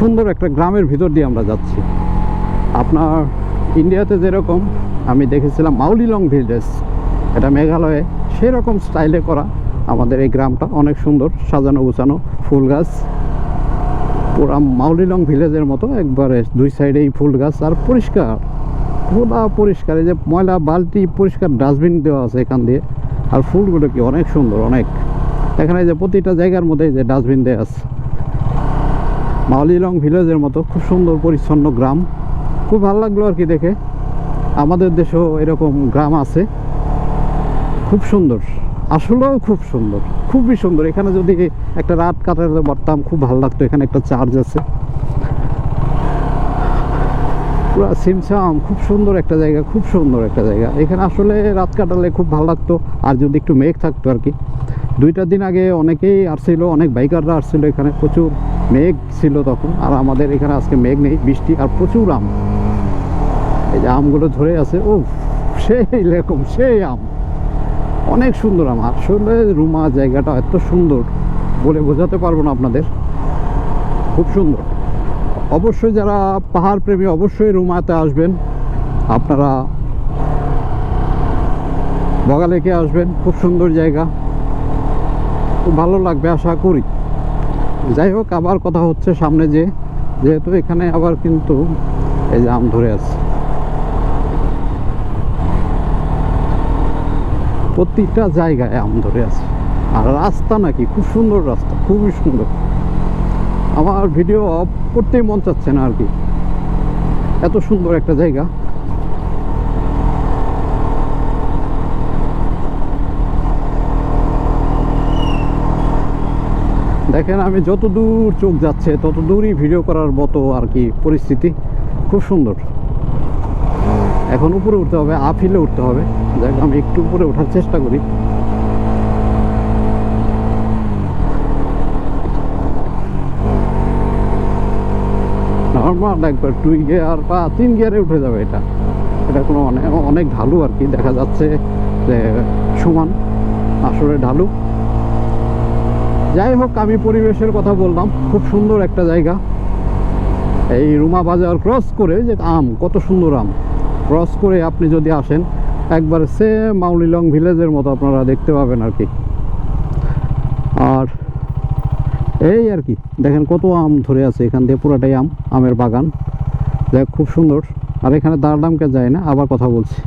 সুন্দর একটা গ্রামের ভিতর দিয়ে আমরা যাচ্ছি। আপনার ইন্ডিয়াতে যেরকম আমি দেখেছিলাম মাউলিলং ভিলেজ, এটা মেঘালয়ে, সেরকম স্টাইলে করা আমাদের এই গ্রামটা অনেক সুন্দর, সাজানো গুছানো, ফুল গাছ। পুরা মাউলিলং ভিলেজের মতো একবারে দুই সাইডে এই ফুল গাছ আর পরিষ্কার। পুরা পরিষ্কার, এই যে ময়লা বালতি পরিষ্কার ডাস্টবিন দেওয়া আছে এখান দিয়ে। আর ফুলগুলো কি অনেক সুন্দর, অনেক। এখানে যে প্রতিটা জায়গার মধ্যে যে ডাস্টবিন দেওয়া আছে। মাউলিলং ভিলেজের মতো খুব সুন্দর পরিচ্ছন্ন গ্রাম। খুব ভালো লাগল আর কি দেখে। আমাদের দেশেও এরকম গ্রাম আছে। খুব সুন্দর। আসলেও খুব সুন্দর। খুবই সুন্দর। এখানে যদি একটা রাত কাটাতে পারতাম, খুব ভালো লাগতো। এখানে একটা চার্জ আছে। পুরা সিমসাম। খুব সুন্দর একটা জায়গা, খুব সুন্দর একটা জায়গা। এখানে আসলে রাত কাটালে খুব ভালো লাগতো। আর যদি একটু মেঘ থাকতো আর কি। দুইটা দিন আগে অনেকেই আসছিল, অনেক বাইকাররা আসছিল এখানে প্রচুর। মেঘ ছিল তখন, আর আমাদের এখানে আজকে মেঘ নেই, বৃষ্টি আর প্রচুর আম। এই যে আমগুলো ধরে আছে ও সেই এরকম সেই আম। অনেক সুন্দর আম আসলে রুমা জায়গাটা এত সুন্দর বলে বোঝাতে পারব না আপনাদের। খুব সুন্দর। অবশ্যই যারা পাহাড় প্রেমী অবশ্যই রুমাতে আসবেন। আপনারা বগালেকে আসবেন, খুব সুন্দর জায়গা। খুব ভালো লাগবে, আশা করি। যাই হোক, আবার কথা হচ্ছে সামনে যে, যেহেতু এখানে আবার কিন্তু এই যে আম ধরে আছে। প্রতিটা জায়গায় আম ধরে আছে। আর রাস্তা নাকি খুব সুন্দর রাস্তা, খুবই সুন্দর। আমার ভিডিও অফ করতেই মন চাচ্ছে না আর কি। এত সুন্দর একটা জায়গা। দেখেন, আমি যত দূর চোখ যাচ্ছে তত দূরই ভিডিও করার মতো আর কি পরিস্থিতি। খুব সুন্দর। এখন উপরে উঠতে হবে আপ হিলে উঠতে হবে। দেখ আমি একটু উপরে ওঠার চেষ্টা করি। নর্মাল একবার দুই গিয়ার বা তিন গিয়ারে উঠে যাবে এটা। এটা কোনো অনেক অনেক ঢালু আর কি দেখা যাচ্ছে যে সমান। আসলে ঢালু। যাই হোক, আমি পরিবেশের কথা বললাম। খুব সুন্দর একটা জায়গা। এই রুমা বাজার ক্রস করে যে আম, কত সুন্দর আম। ক্রস করে আপনি যদি আসেন, একবার সে মাউলিলং ভিলেজের মতো আপনারা দেখতে পাবেন আর কি। আর এই আর কি, দেখেন কত আম ধরে আছে এখান দিয়ে, পুরাটাই আম, আমের বাগান। দেখ খুব সুন্দর। আর এখানে দাঁড় দামকে যায় না, আবার কথা বলছি।